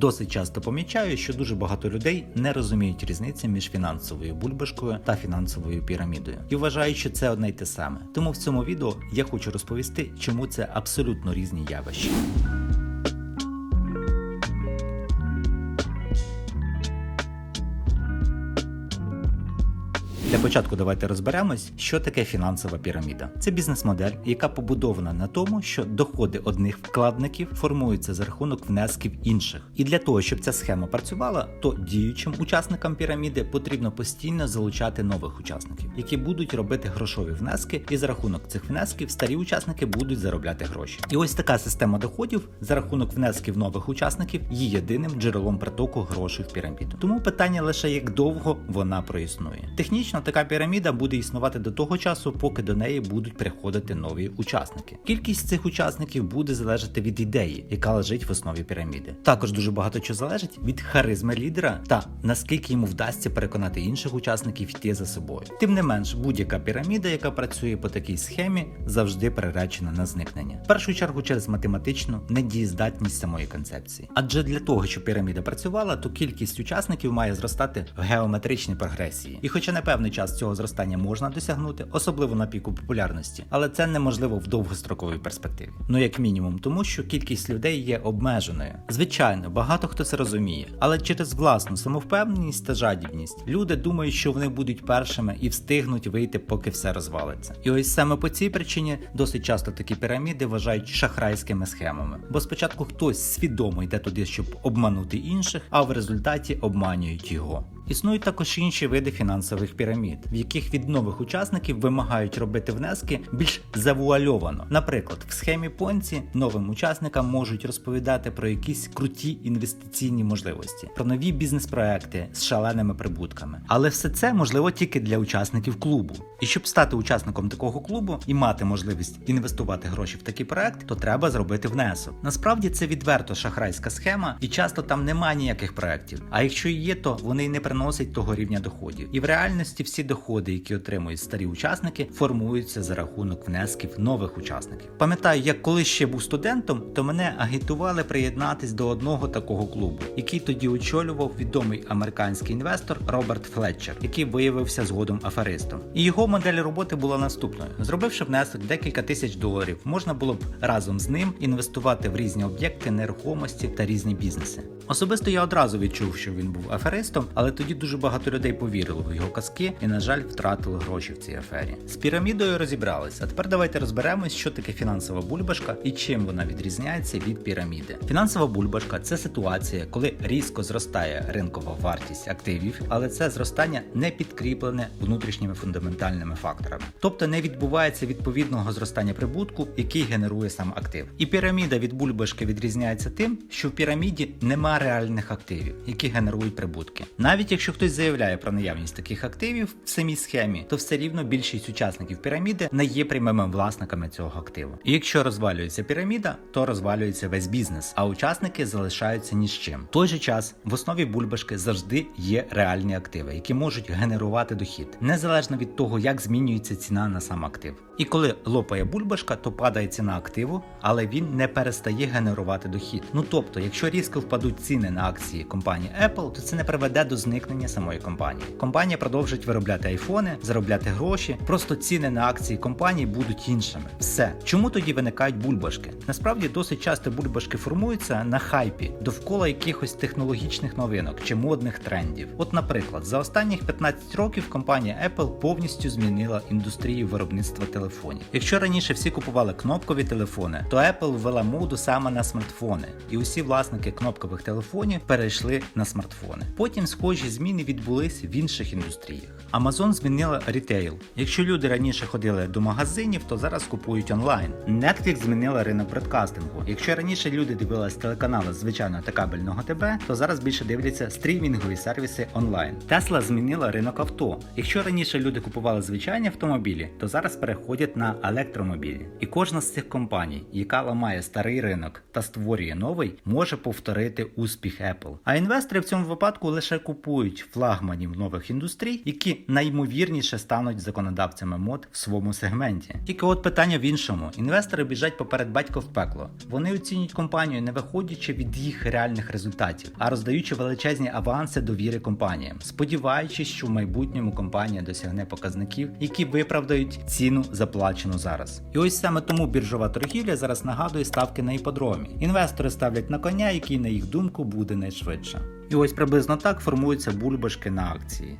Досить часто помічаю, що дуже багато людей не розуміють різниці між фінансовою бульбашкою та фінансовою пірамідою і вважають, що це одне й те саме. Тому в цьому відео я хочу розповісти, чому це абсолютно різні явища. Для початку давайте розберемось, що таке фінансова піраміда. Це бізнес-модель, яка побудована на тому, що доходи одних вкладників формуються за рахунок внесків інших. І для того, щоб ця схема працювала, то діючим учасникам піраміди потрібно постійно залучати нових учасників, які будуть робити грошові внески, і за рахунок цих внесків старі учасники будуть заробляти гроші. І ось така система доходів за рахунок внесків нових учасників є єдиним джерелом притоку грошей в піраміду. Тому питання лише як довго вона проіснує. Технічно така піраміда буде існувати до того часу, поки до неї будуть приходити нові учасники. Кількість цих учасників буде залежати від ідеї, яка лежить в основі піраміди. Також дуже багато чого залежить від харизми лідера та наскільки йому вдасться переконати інших учасників йти за собою. Тим не менш, будь-яка піраміда, яка працює по такій схемі, завжди приречена на зникнення. В першу чергу через математичну недієздатність самої концепції. Адже для того, щоб піраміда працювала, то кількість учасників має зростати в геометричній прогресії. І хоча на певний час цього зростання можна досягнути, особливо на піку популярності, але це неможливо в довгостроковій перспективі. Ну як мінімум, тому що кількість людей є обмеженою. Звичайно, багато хто це розуміє, але через власну самовпевненість та жадібність люди думають, що вони будуть першими і встигнуть вийти, поки все розвалиться. І ось саме по цій причині досить часто такі піраміди вважають шахрайськими схемами. Бо спочатку хтось свідомо йде туди, щоб обманути інших, а в результаті обманюють його. Існують також інші види фінансових пірамід, в яких від нових учасників вимагають робити внески більш завуальовано. Наприклад, в схемі Понці новим учасникам можуть розповідати про якісь круті інвестиційні можливості, про нові бізнес-проекти з шаленими прибутками. Але все це можливо тільки для учасників клубу. І щоб стати учасником такого клубу і мати можливість інвестувати гроші в такий проект, то треба зробити внесок. Насправді це відверто шахрайська схема, і часто там немає ніяких проектів. А якщо є, то вони не приносять того рівня доходів. І в реальності всі доходи, які отримують старі учасники, формуються за рахунок внесків нових учасників. Пам'ятаю, як коли ще був студентом, то мене агітували приєднатись до одного такого клубу, який тоді очолював відомий американський інвестор Роберт Флетчер, який виявився згодом аферистом. І його модель роботи була наступною: зробивши внесок декілька тисяч доларів, можна було б разом з ним інвестувати в різні об'єкти нерухомості та різні бізнеси. Особисто я одразу відчув, що він був аферистом, але тоді дуже багато людей повірило в його казки і, на жаль, втратили гроші в цій афері. З пірамідою розібрались. А тепер давайте розберемось, що таке фінансова бульбашка і чим вона відрізняється від піраміди. Фінансова бульбашка це ситуація, коли різко зростає ринкова вартість активів, але це зростання не підкріплене внутрішніми фундаментальними факторами, тобто не відбувається відповідного зростання прибутку, який генерує сам актив. І піраміда від бульбашки відрізняється тим, що в піраміді нема реальних активів, які генерують прибутки. Навіть якщо хтось заявляє про наявність таких активів в самій схемі, то все рівно більшість учасників піраміди не є прямими власниками цього активу. І якщо розвалюється піраміда, то розвалюється весь бізнес, а учасники залишаються ні з чим. В той же час в основі бульбашки завжди є реальні активи, які можуть генерувати дохід, незалежно від того, як змінюється ціна на сам актив. І коли лопає бульбашка, то падає ціна активу, але він не перестає генерувати дохід. Ну тобто, якщо різко впадуть ціни на акції компанії Apple, то це не приведе до зникнення самої компанії. Компанія продовжить виробляти айфони, заробляти гроші. Просто ціни на акції компанії будуть іншими. Все. Чому тоді виникають бульбашки? Насправді досить часто бульбашки формуються на хайпі довкола якихось технологічних новинок чи модних трендів. От, наприклад, за останніх 15 років компанія Apple повністю змінила індустрію виробництва телефонів. Якщо раніше всі купували кнопкові телефони, то Apple ввела моду саме на смартфони, і усі власники кнопкових телефонів перейшли на смартфони. Потім схожі зміни відбулись в інших індустріях. Amazon змінила рітейл. Якщо люди раніше ходили до магазинів, то зараз купують онлайн. Netflix змінила ринок бродкастингу. Якщо раніше люди дивились телеканали звичайно та кабельного ТБ, то зараз більше дивляться стрімінгові сервіси онлайн. Tesla змінила ринок авто. Якщо раніше люди купували звичайні автомобілі, то зараз переходять на електромобілі. І кожна з цих компаній, яка ламає старий ринок та створює новий, може повторити успіх Apple. А інвестори в цьому випадку лише купують флагманів нових індустрій, які найімовірніше стануть законодавцями мод в своєму сегменті. Тільки от питання в іншому: інвестори біжать поперед батька в пекло. Вони оцінюють компанію не виходячи від їх реальних результатів, а роздаючи величезні аванси довіри компаніям, сподіваючись, що в майбутньому компанія досягне показників, які виправдають ціну заплачену зараз. І ось саме тому біржова торгівля зараз нагадує ставки на іподромі. Інвестори ставлять на коня, який на їх думку буде найшвидше. І ось приблизно так формуються бульбашки на акції.